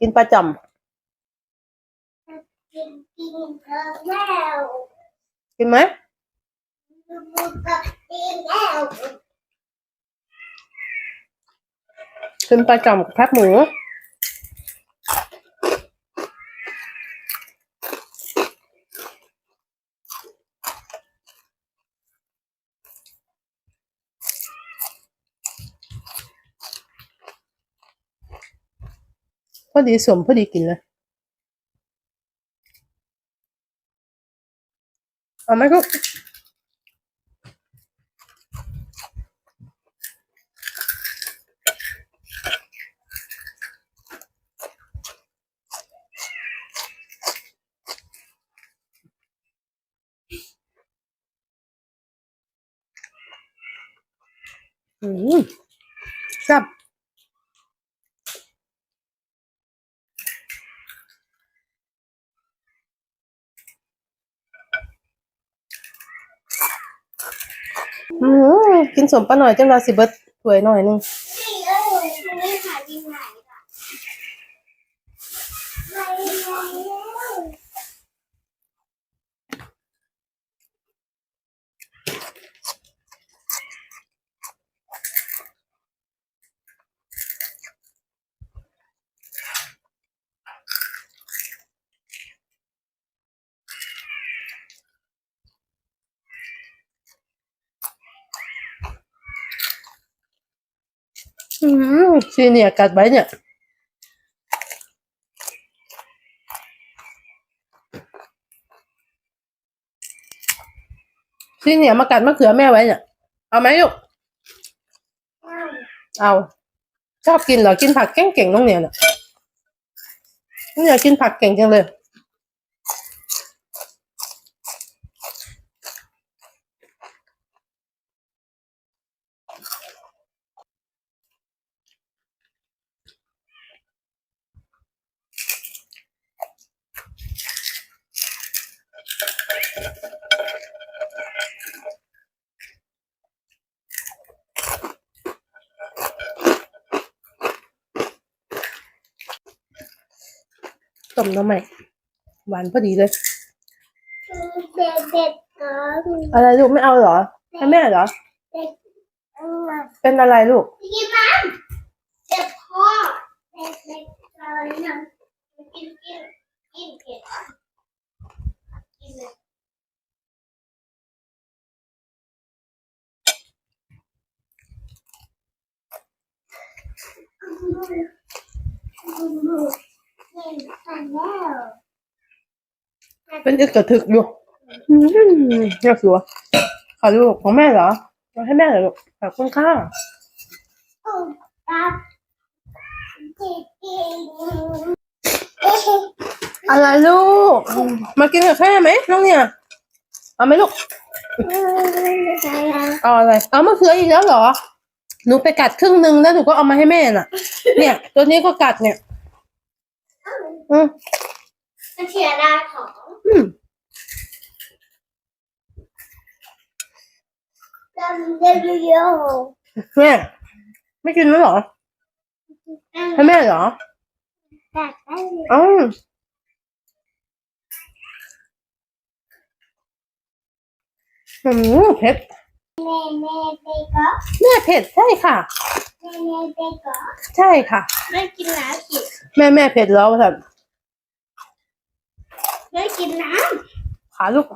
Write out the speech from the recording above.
กินประจกินกินเธอแล้วำกินไหมดูกับกินแล้วกินประจำกับแคบหมู พอดีสมพอดีกินเลยเอาไหมลูกอืมแซ่บ อืมกินสมปะหน่อยจังเราสิเบิดถวยหน่อยหนึงนี่เอ้ยคุณนี่ขายที่ไหนล่ะไม่ อืมซีเนี่ยกัดไว้เนี่ย ซีเนี่ยมากัดมะเขือแม่ไว้เนี่ย เอาไหมลูก เอา ชอบกินเหรอ กินผักเก่งๆน้องเนี่ยน่ะเนี่ยกินผักเก่งจังเลย ต้มน้ำใหม่หวานพอดีเลย เด็กเด็กก่อนอะไรลูกไม่เอาเหรอให้แม่เหรอ เด็กเอเป็นอะไรลูกกินน้ำเด็กพ่อเด็กเด็กอะไรนะกินกินกินกินเลย เป็นอึกกระทึกอยู่อืมน่าสัวขอลูกของแม่เหรอเอาให้แม่เหรอลูกขอบคุณค่ะอะไรลูก มากินกับแค่ไหมน้องเนี่ย เอาไหมลูกเอาอะไร เอามะเขืออีกแล้วเหรอ หนูไปกัดครึ่งหนึ่งแล้วหนูก็เอามาให้แม่น่ะ เนี่ย ตัวนี้ก็กัดเนี่ย อืมเชียร์ได้ของอืมจำได้เยอะแม่ไม่กินแล้วเหรอให้แม่เหรอแต่ได้อืมอืมเผ็ดแม่แม่เด็กก็แม่เผ็ดใช่ค่ะแม่แม่เด็กก็ใช่ค่ะ ไม่กินน้ำกินแม่แม่เผ็ดแล้วค่ะไม่ กินน้ำขาลูก